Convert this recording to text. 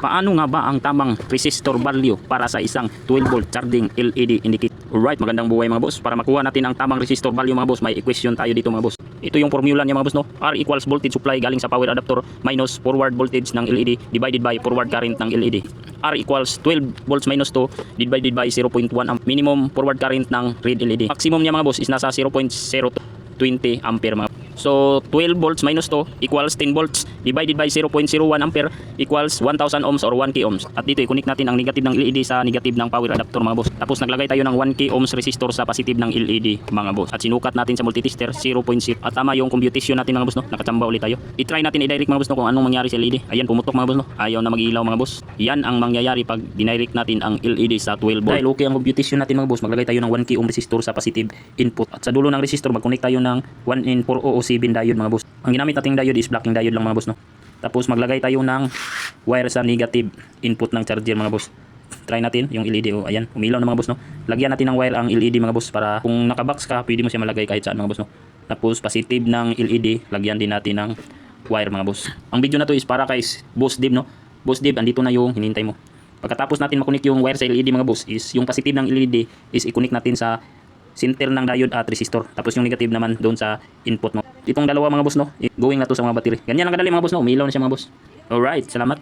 Paano nga ba ang tamang resistor value para sa isang 12 volt charging LED indicator? Alright, magandang buhay mga boss. Para makuha natin ang tamang resistor value mga boss, may equation tayo dito mga boss. Ito yung formula niya mga boss no. R equals voltage supply galing sa power adapter minus forward voltage ng LED divided by forward current ng LED. R equals 12 volts minus 2 divided by 0.1 amp. Minimum forward current ng red LED. Maximum niya mga boss is nasa 0.020 ampere mga So 12 volts minus 2 equals 10 volts divided by 0.01 ampere equals 1000 ohms or 1k ohms. At dito i-connect natin ang negative ng LED sa negative ng power adapter mga boss. Tapos naglagay tayo ng 1k ohms resistor sa positive ng LED mga boss. At sinukat natin sa multitester 0.0 at tama yung computation natin mga boss no. Nakachamba ulit tayo. I-try natin i-direct mga boss no kung anong mangyari sa LED. Ayan pumutok mga boss no. Ayaw na mag-ilaw mga boss. Yan ang mangyayari pag dinirect natin ang LED sa 12 volt. Dahil okay ang computation natin mga boss, maglagay tayo ng 1k ohm resistor sa positive input. At sa dulo ng resistor mag-connect tayo ng 1N407 diode mga boss. Ang ginamit nating diode is blocking diode lang mga boss no. Tapos maglagay tayo ng wire sa negative input ng charger mga boss. Try natin yung LED o ayan, umilaw na mga boss no. Lagyan natin ng wire ang LED mga boss para kung nakabox ka, pwede mo siya malagay kahit saan mga boss no. Tapos positive ng LED, lagyan din natin ng wire mga boss. Ang video na to is para kay Boss Dib no. Boss Dib, andito na yung hinintay mo. Pagkatapos natin makunik yung wire sa LED mga boss is yung positive ng LED is i-connect natin sa center ng diode at resistor. Tapos yung negative naman doon sa input mo. Itong dalawa mga boss no, going na to sa mga battery. Ganyan lang kadali mga boss no, umilaw na siya mga boss. Alright, salamat.